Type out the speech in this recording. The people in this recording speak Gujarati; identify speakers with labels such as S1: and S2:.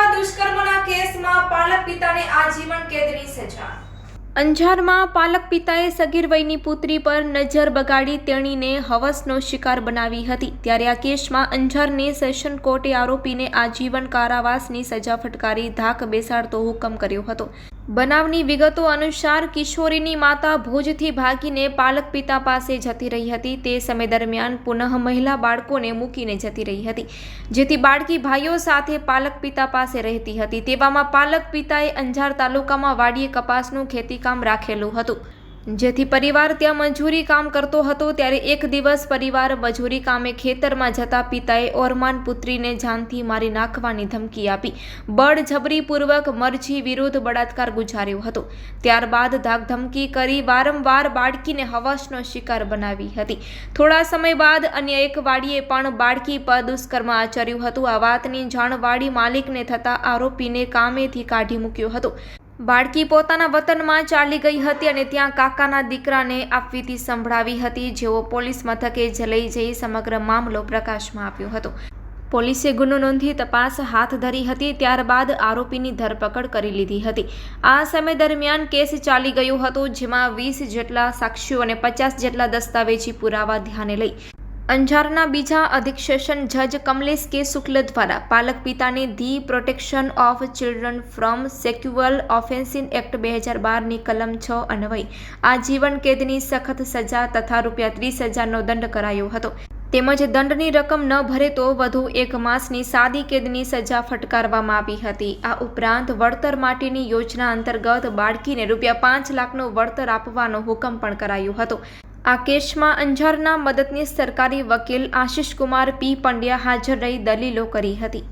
S1: અંજારમાં દુષ્કર્મના કેસમાં પાલક પિતાને આજીવન કેદની સજા. અંજારમાં પાલક પિતાએ સગીર વયની પુત્રી પર નજર બગાડી તેણીને હવસનો શિકાર બનાવી હતી. ત્યારે આ કેસમાં અંજારને સેશન કોર્ટે આરોપીને આજીવન કારાવાસની સજા ફટકારી ધાક બેસાડતો હુકમ કર્યો હતો. બનાવની વિગતો અનુસાર કિશોરીની માતા ભુજથી ભાગીને પાલક પિતા પાસે જતી રહી હતી. તે સમય દરમિયાન પુનઃ મહિલા બાળકોને મૂકીને જતી રહી હતી, જેથી બાળકી ભાઈઓ સાથે પાલક પિતા પાસે રહેતી હતી. તેવામાં પાલક પિતાએ અંજાર તાલુકામાં વાડીએ કપાસનું ખેતીકામ રાખેલું હતું. જેથી પરિવાર ત્યાં મજૂરી કામ કરતો હતો ત્યારે એક દિવસ પરિવાર મજૂરી કામે ખેતરમાં જતા પિતાએ ઓરમાન પુત્રીને જાનથી મારી નાખવાની ધમકી આપી. બળજબરીપૂર્વક મરજી વિરુદ્ધ બળાત્કાર ગુજાર્યો હતો. ત્યારબાદ ધાકધમકી કરી વારંવાર બાળકીને હવસનો શિકાર બનાવી હતી. થોડા સમય બાદ અન્ય એક વાડીએ પણ બાળકી પર દુષ્કર્મ આચર્યું હતું. આ વાતની જાણ વાડી માલિકને થતાં આરોપીને કામેથી કાઢી મૂક્યો હતો. બાળકી પોતાના વતનમાં ચાલી ગઈ હતી અને ત્યાં કાકાના દીકરાને આપવીતી સંભળાવી હતી. જેઓ પોલીસ મથકે લઈ જઈ સમગ્ર મામલો પ્રકાશમાં આવ્યો હતો. પોલીસે ગુનો નોંધી તપાસ હાથ ધરી હતી, ત્યારબાદ આરોપીની ધરપકડ કરી લીધી હતી. આ સમય દરમિયાન કેસ ચાલી ગયો હતો, જેમાં વીસ જેટલા સાક્ષીઓ અને પચાસ જેટલા દસ્તાવેજી પુરાવા ધ્યાને લઈ અંજારના બીજા અધિક સેશન જજ કમલેશ કે. શુક્લ દ્વારા પાલક પિતાને the protection of children from sexual offences act બે હજાર બારની કલમ છ અન્વય આજીવન કેદની સખત સજા તથા રૂપિયા ત્રીસ હજારનો દંડ કરાયો હતો. તેમજ દંડની રકમ ન ભરે તો વધુ એક માસની સાદી કેદની સજા ફટકારવામાં આવી હતી. આ ઉપરાંત વળતર માટેની યોજના અંતર્ગત બાળકીને રૂપિયા પાંચ લાખનું વળતર આપવાનો હુકમ પણ કરાયો હતો. આ કેસમાં અંજારના મદદનીશ સરકારી વકીલ આશિષ કુમાર પી. પંડ્યા હાજર રહી દલીલો કરી હતી.